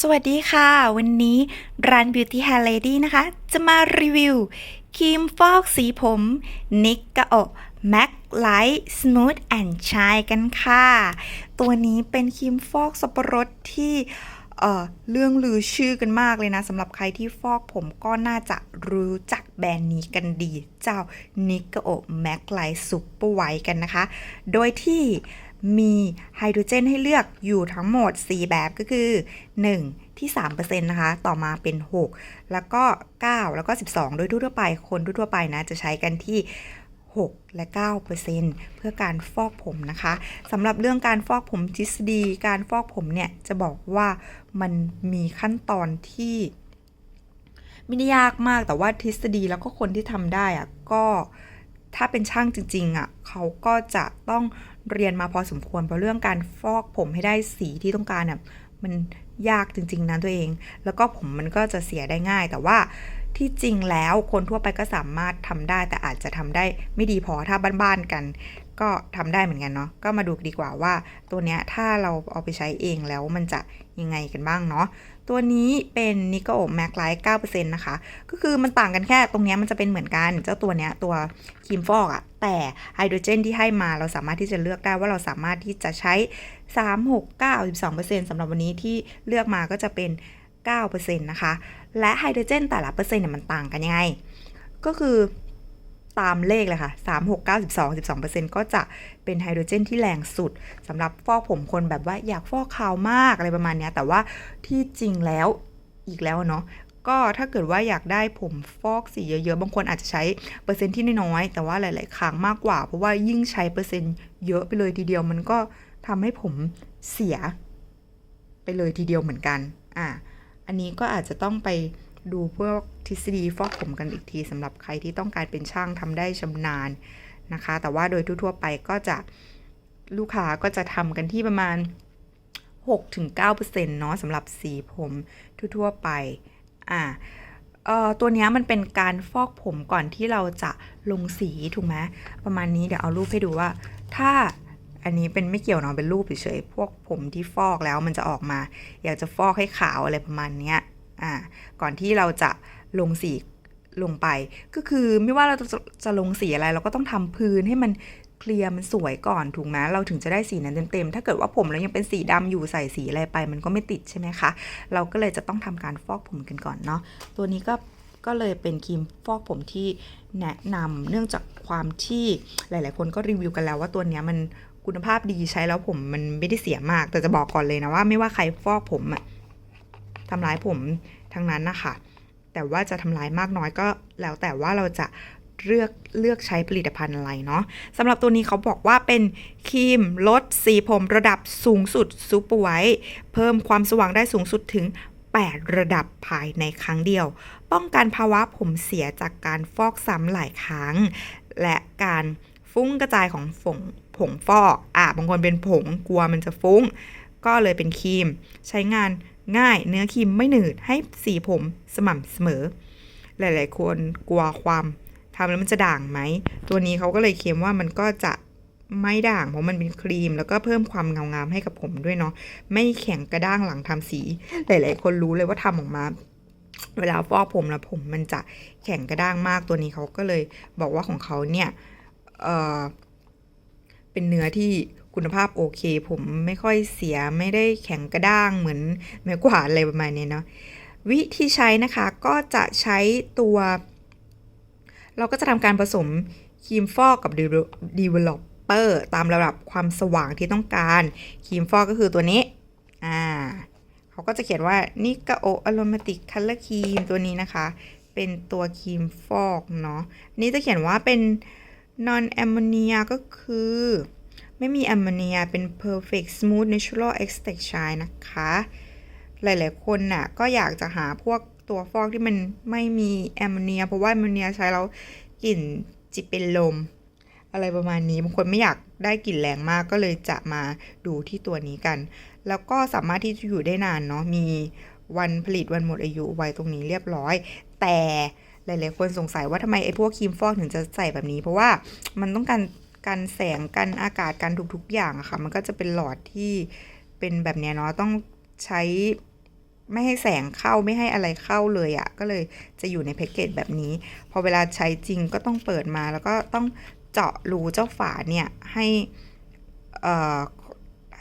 สวัสดีค่ะ วันนี้ร้าน Beauty Hair Lady นะคะ จะมารีวิวครีมฟอกสีผมนิกกะโอ Mac Light Smooth and Shine กันค่ะ ตัวนี้เป็นครีมฟอกสับปะรดที่เอ่อเรื่องลือชื่อกันมากเลยนะสำหรับใครที่ฟอกผมก็น่าจะรู้จักแบรนด์นี้กันดี เจ้านิกกะโอ Mac Light Super White กันนะคะ โดยที่ มีไฮโดรเจนให้เลือกอยู่ทั้งหมด 4 แบบก็คือ 1 ที่ 3%นะคะ ต่อมาเป็น 6 แล้วก็ 9 แล้วก็ 12 โดยทั่วไปคนทั่วไปนะ จะใช้กันที่ 6 และ 9%เพื่อการฟอกผมนะคะสำหรับเรื่องการฟอกผมทฤษฎีการฟอกผมเนี่ย จะบอกว่ามันมีขั้นตอนที่ไม่ได้ยากมากแต่ว่าทฤษฎีแล้วก็คนที่ทำได้อะก็ถ้าเป็นช่างจริงๆอะเขาก็จะต้อง เรียนมาพอสมควรเพราะเรื่องการฟอกผมให้ได้สีที่ต้องการเนี่ยมันยากจริง ๆนะตัวเอง แล้วก็ผมมันก็จะเสียได้ง่าย แต่ว่าที่จริงแล้วคนทั่วไปก็สามารถทำได้ แต่อาจจะทำได้ไม่ดีพอถ้าบ้านๆกัน ก็ทำได้เหมือนกันเนาะก็มาดูดีกว่าว่าตัวเนี้ยถ้าเราเอาไปใช้เองแล้วมันจะยังไงกันบ้างเนาะ ตัวนี้เป็นนิโกโอแมกไลท์9%นะคะ ก็คือมันต่างกันแค่ตรงนี้มันจะเป็นเหมือนกัน เจ้าตัวเนี้ยตัวครีมฟอกอะแต่ไฮโดรเจนที่ให้มาเราสามารถที่จะเลือกได้ว่าเราสามารถที่จะใช้ 3 6 9 12%สำหรับวันนี้ที่เลือกมาก็จะเป็น 9%นะคะ และไฮโดรเจนแต่ละเปอร์เซ็นต์เนี่ยมันต่างกันยังไง ก็คือ ตามเลขเลยค่ะ 3 6 9 12 12%ก็จะเป็นไฮโดรเจนที่แรงสุดสำหรับฟอกผมคนแบบว่าอยากฟอกขาวมากอะไรประมาณนี้แต่ว่าที่จริงแล้วอีกแล้วเนาะก็ถ้าเกิดว่าอยากได้ผมฟอกสีเยอะๆ บางคนอาจจะใช้เปอร์เซ็นต์ที่น้อยๆ แต่ว่าหลาย ๆ ครั้งมากกว่า เพราะว่ายิ่งใช้เปอร์เซ็นต์เยอะไปเลยทีเดียว มันก็ทำให้ผมเสียไปเลยทีเดียวเหมือนกัน อะอันนี้ก็อาจจะต้องไป ดูพวกทฤษฎีฟอกผมกันอีกทีสำหรับใครที่ต้องการเป็นช่างทำได้ชำนาญนะคะ แต่ว่าโดยทั่วๆไปก็จะลูกค้าก็จะทำกันที่ประมาณ 6-9%เนาะสำหรับสีผมทั่วๆไปอะเอ่อตัวนี้มันเป็นการฟอกผมก่อนที่เราจะลงสีถูกไหมประมาณนี้เดี๋ยวเอารูปให้ดูว่า ถ้าอันนี้เป็นไม่เกี่ยวเนาะเป็นรูปเฉยๆพวกผมที่ฟอกแล้วมันจะออกมา อยากจะฟอกให้ขาวอะไรประมาณเนี้ย อ่าก่อนที่เราจะลงสีลงไป ก็คือไม่ว่าเราจะจะลงสีอะไร เราก็ต้องทำพื้นให้มันเคลียร์มันสวยก่อนถูกไหมเราถึงจะได้สีนั้นเต็มๆถ้าเกิดว่าผมเรายังเป็นสีดำอยู่ใส่สีอะไรไป มันก็ไม่ติดใช่ไหมคะ เราก็เลยจะต้องทำการฟอกผมกันก่อนเนาะตัวนี้ก็ก็เลยเป็นครีมฟอกผมที่แนะนำเนื่องจากความที่หลาย ๆ คนก็รีวิวกันแล้วว่าตัวนี้มันคุณภาพดีใช้แล้วผมมันไม่ได้เสียมาก แต่จะบอกก่อนเลยนะว่าไม่ว่าใครฟอกผมอะ ทำร้ายผมทั้งนั้นนะคะแต่ว่าจะทำร้ายมากน้อยก็แล้วแต่ว่าเราจะเลือกเลือกใช้ผลิตภัณฑ์อะไรเนาะสำหรับตัวนี้เขาบอกว่าเป็นครีมลดสีผมระดับสูงสุดซูเปอร์ไวท์เพิ่มความสว่างได้สูงสุดถึง 8 ระดับภายในครั้งเดียว ป้องกันภาวะผมเสียจากการฟอกซ้ำหลายครั้ง และการฟุ้งกระจายของฝงผงฟอกอะบางคนเป็นผงกลัวมันจะฟุ้ง ก็เลยเป็นครีม ใช้งาน ง่ายเนื้อครีมไม่หนืดให้สีผมสม่ำเสมอ หลาย ๆ คนกลัวความทำแล้วมันจะด่างไหม ตัวนี้เขาก็เลยเคลมว่ามันก็จะไม่ด่างเพราะมันเป็นครีม แล้วก็เพิ่มความเงางามให้กับผมด้วยเนาะไม่แข็งกระด้างหลังทำสี หลาย ๆ คนรู้เลยว่าทำออกมา เวลาฟอกผมแล้วผมมันจะแข็งกระด้างมากตัวนี้เขาก็เลยบอกว่าของเขาเนี่ยเออเป็นเนื้อที่ คุณภาพโอเค ผมไม่ค่อยเสียไม่ได้แข็งกระด้างเหมือนไม้กวาดอะไรประมาณนี้เนาะวิธีใช้นะคะก็จะใช้ตัว เราก็จะทำการผสมครีมฟอกกับ developer ตามระดับความสว่างที่ต้องการครีมฟอกก็คือตัวนี้อ่าเขาก็จะเขียนว่านิกาโออโรมาติกคัลเลอร์ครีมตัวนี้นะคะ เป็นตัวครีมฟอกเนาะนี่จะเขียนว่าเป็น non ammonia ก็คือ ไม่มีแอมโมเนียเป็น perfect smooth natural extract shine นะคะ หลายๆ คนน่ะก็อยากจะหาพวกตัวฟอกที่มันไม่มีแอมโมเนีย เพราะว่าแอมโมเนียใช้แล้วกลิ่นจิเป็นลม อะไรประมาณนี้บางคนไม่อยากได้กลิ่นแรงมากก็เลยจะมาดูที่ตัวนี้กัน แล้วก็สามารถที่จะอยู่ได้นานเนาะมีวันผลิตวันหมดอายุไว้ตรงนี้เรียบร้อย แต่หลาย ๆ คนสงสัยว่าทำไมไอ้พวกครีมฟอกถึงจะใส่แบบนี้ เพราะว่ามันต้องการ กันแสงกันอากาศกันทุกๆอย่างอะค่ะ มันก็จะเป็นหลอดที่เป็นแบบเนี้ยเนาะต้องใช้ไม่ให้แสงเข้าไม่ให้อะไรเข้าเลยอะ่ะ ก็เลยจะอยู่ในแพ็กเกจแบบนี้ พอเวลาใช้จริงก็ต้องเปิดมาแล้วก็ต้องเจาะรูเจ้าฝาเนี่ยให้อ่อ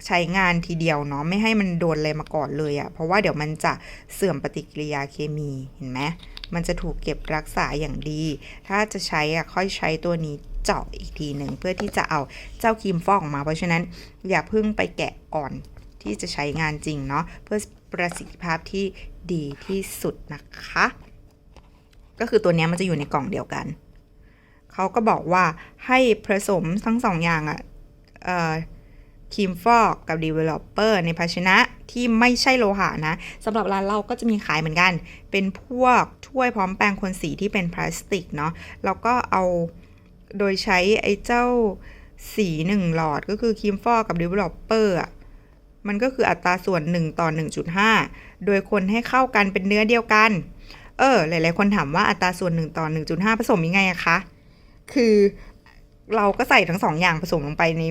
ใช้งานทีเดียวเนาะไม่ให้มันโดนอะไรมาก่อนเลยอะ่ะเพราะว่าเดี๋ยวมันจะเสื่อมปฏิกิริยาเคมีเห็นไหมมันจะถูกเก็บรักษาอย่างดี ถ้าจะใช้อะค่อยใช้ตัวนี้เจาะอีกทีหนึ่งเพื่อที่จะเอาเจ้าครีมฟอกออกมา เพราะฉะนั้นอย่าเพิ่งไปแกะก่อนที่จะใช้งานจริงเนาะเพื่อประสิทธิภาพที่ดีที่สุดนะคะ ก็คือตัวนี้มันจะอยู่ในกล่องเดียวกัน เขาก็บอกว่าให้ผสมทั้งสองอย่างอะเอ่อ ครีมฟอกกับ developer ในภาชนะที่ไม่ใช่โลหะนะสำหรับร้านเราก็จะมีขายเหมือนกัน เป็นพวกถ้วยพร้อมแปรงคนสีที่เป็นพลาสติกเนาะแล้วก็เอาโดยใช้ไอ้เจ้าสีหนึ่งหลอดก็คือครีมฟอกกับ developer อะมันก็คืออัตราส่วน 1 ต่อ 1.5 โดยคนให้เข้ากันเป็นเนื้อเดียวกัน เออ หลาย ๆ คนถามว่าอัตราส่วน 1 ต่อ 1.5 ผสมยังไงอะคะ คือเราก็ใส่ทั้งสองอย่างผสมลงไปใน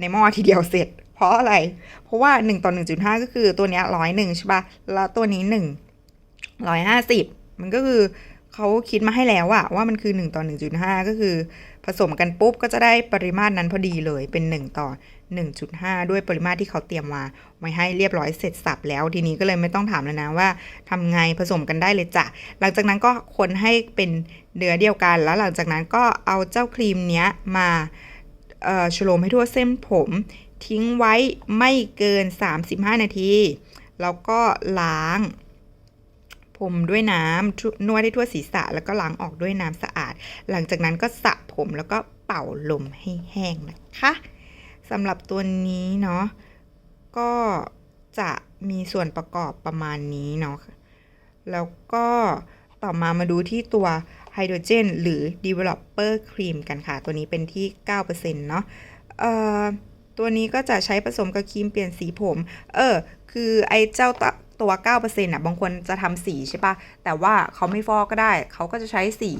ในหม้อทีเดียวเสร็จ เพราะอะไร เพราะว่า 1 ต่อ 1.5 ก็คือตัวเนี้ยร้อยหนึ่งใช่ปะแล้วตัวนี้1ร้อยห้าสิบมันก็คือเขาคิดมาให้แล้วอะว่ามันคือ 1 ต่อ 1.5 ก็คือ ผสมกันปุ๊บก็จะได้ปริมาตรนั้นพอดีเลยเป็น 1 ต่อ 1.5 ด้วยปริมาตรที่เขาเตรียมมาไว้ให้เรียบร้อยเสร็จสับแล้ว ทีนี้ก็เลยไม่ต้องถามแล้วนะว่าทำไงผสมกันได้เลยจ้ะหลังจากนั้นก็คนให้เป็นเนื้อเดียวกัน แล้วหลังจากนั้นก็เอาเจ้าครีมเนี้ยมา ฉโลมให้ทั่วเส้นผม ทิ้งไว้ไม่เกิน 35 นาที แล้วก็ล้าง ผมด้วยน้ำนวดให้ทั่วศีรษะ แล้วก็ล้างออกด้วยน้ำสะอาด หลังจากนั้นก็สระผมแล้วก็เป่าลมให้แห้งนะคะสำหรับตัวนี้เนาะก็จะมีส่วนประกอบประมาณนี้เนาะแล้วก็ ต่อมามาดูที่ตัวไฮโดรเจนหรือ developer cream กันค่ะ ตัวนี้เป็นที่ 9%เนาะเอ่อตัวนี้ก็จะใช้ผสมกับครีมเปลี่ยนสีผม เออ คือไอ้เจ้าตัว 9%อะ บางคนจะทำสีใช่ปะแต่ว่าเขาไม่ฟอกก็ได้ เขาก็จะใช้สี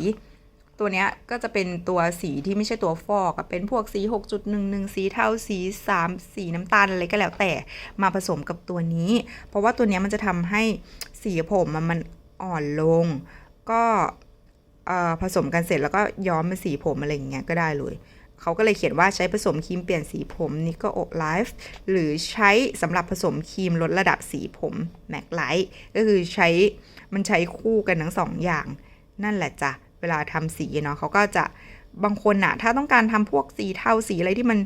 ตัวเนี้ยก็จะเป็นตัวสีที่ไม่ใช่ตัวฟอกเป็นพวกสี 6.11 สีเทา สี 3 สีน้ำตาลอะไรก็แล้วแต่ มาผสมกับตัวนี้ เพราะว่าตัวเนี้ยมันจะทำให้สีผมมัน อ่อนลง ก็ผสมกันเสร็จแล้วก็ย้อมเป็นสีผมอะไรอย่างเงี้ยก็ได้เลยเขาก็เลยเขียนว่าใช้ผสมครีมเปลี่ยนสีผมนิโกโอไลฟ์หรือใช้สำหรับผสมครีมลดระดับสีผมแม็กไลท์ก็คือใช้มันใช้คู่กันทั้งสองอย่าง นั่นแหละจ้ะ เวลาทำสีเนาะเขาก็จะบางคนอะถ้าต้องการทำพวกสีเทาสีอะไรที่มัน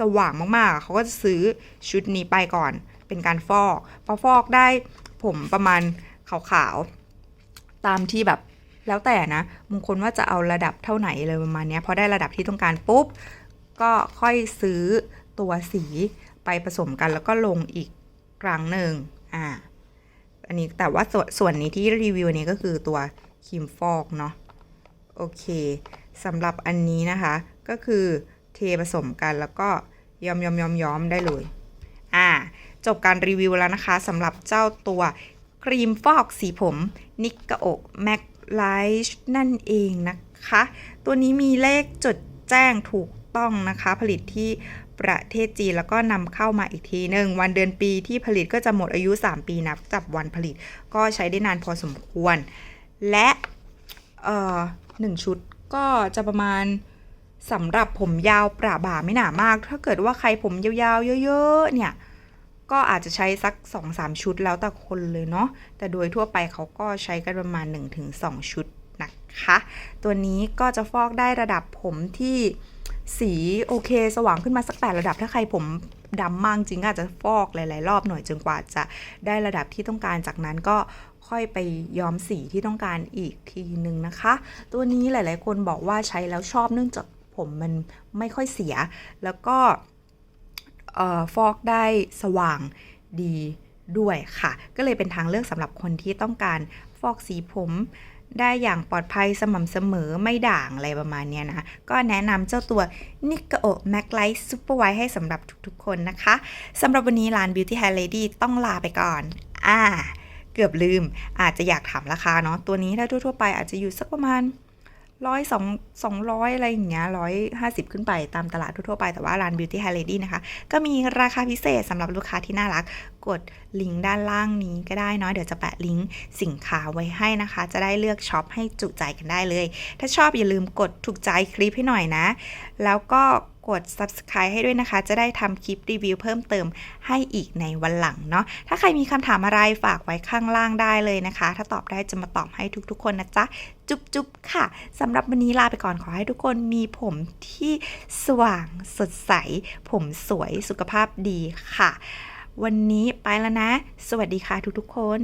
สว่างมากๆ เขาก็จะซื้อชุดนี้ไปก่อนเป็นการฟอก พอฟอกได้ผมประมาณขาวๆ ตามที่แบบแล้วแต่นะบางคนว่าจะเอาระดับเท่าไหนเลยประมาณนี้พอได้ระดับที่ต้องการปุ๊บ ก็ค่อยซื้อตัวสีไปผสมกันแล้วก็ลงอีกครั้งหนึ่งอ่าอันนี้แต่ว่าส่วนส่วนนี้ที่รีวิวนี้ก็คือตัวครีมฟอกเนาะโอเคสำหรับอันนี้นะคะ ก็คือเทผสมกันแล้วก็ย้อมย้อมย้อมย้อมได้เลย อ่า จบการรีวิวแล้วนะคะสำหรับเจ้าตัว ครีมฟอกสีผมนิกโอแม็กไลท์นั่นเองนะคะ ตัวนี้มีเลขจดแจ้งถูกต้องนะคะ ผลิตที่ประเทศจีนแล้วก็นำเข้ามาอีกทีหนึ่งวันเดือนปีที่ผลิตก็จะหมดอายุ 3 ปีนับจากวันผลิต ก็ใช้ได้นานพอสมควร และเอ่อหนึ่งชุดก็จะประมาณสำหรับผมยาวประบ่าไม่หนามาก ถ้าเกิดว่าใครผมยาวๆ เยอะ ๆ เนี่ย ก็อาจจะใช้สัก 2-3 ชุดแล้วแต่คนเลยเนาะแต่โดยทั่วไปเขาก็ใช้กันประมาณ 1-2 ชุดนะคะ ตัวนี้ก็จะฟอกได้ระดับผมที่สีโอเค สว่างขึ้นมาสักแปดระดับถ้าใครผมดำมากจริงก็อาจจะฟอกหลาย ๆ รอบหน่อยจนกว่าจะได้ระดับที่ต้องการจากนั้นก็ค่อยไปย้อมสีที่ต้องการอีกทีหนึ่งนะคะ ตัวนี้หลาย ๆ คนบอกว่าใช้แล้วชอบเนื่องจากผมมันไม่ค่อยเสีย แล้วก็ ฟอกได้สว่างดีด้วยค่ะ ก็เลยเป็นทางเลือกสำหรับคนที่ต้องการฟอกสีผมได้อย่างปลอดภัยสม่ำเสมอไม่ด่างอะไรประมาณนี้นะ ก็แนะนำเจ้าตัว n i k o Mac Light Super White ให้สำหรับทุกๆคนนะคะสำหรับวันนี้ร้าน Beauty Hair Lady ต้องลาไปก่อน อ่า เกือบลืม อาจจะอยากถามราคาเนาะ ตัวนี้ถ้าทั่วๆไปอาจจะอยู่สักประมาณ ร้อยสองสองร้อยอะไรอย่างเงี้ยร้อยห้าสิบขึ้นไปตามตลาดทั่วไปแต่ว่าร้าน Beauty Hair Lady นะคะ ก็มีราคาพิเศษสำหรับลูกค้าที่น่ารักกด ลิงก์ด้านล่างนี้ก็ได้เนาะเดี๋ยวจะแปะลิงก์สินค้าไว้ให้นะคะ จะได้เลือกช็อปให้จุใจกันได้เลย ถ้าชอบอย่าลืมกดถูกใจคลิปให้หน่อยนะ แล้วก็กด subscribe ให้ด้วยนะคะ จะได้ทำคลิปรีวิวเพิ่มเติมให้อีกในวันหลังเนาะ ถ้าใครมีคำถามอะไรฝากไว้ข้างล่างได้เลยนะคะ ถ้าตอบได้จะมาตอบให้ทุกๆ คนนะจ๊ะ จุ๊บจุ๊บค่ะ สำหรับวันนี้ลาไปก่อนขอให้ทุกคนมีผมที่สว่างสดใส ผมสวยสุขภาพดีค่ะ วันนี้ไปแล้วนะ สวัสดีค่ะทุกๆคน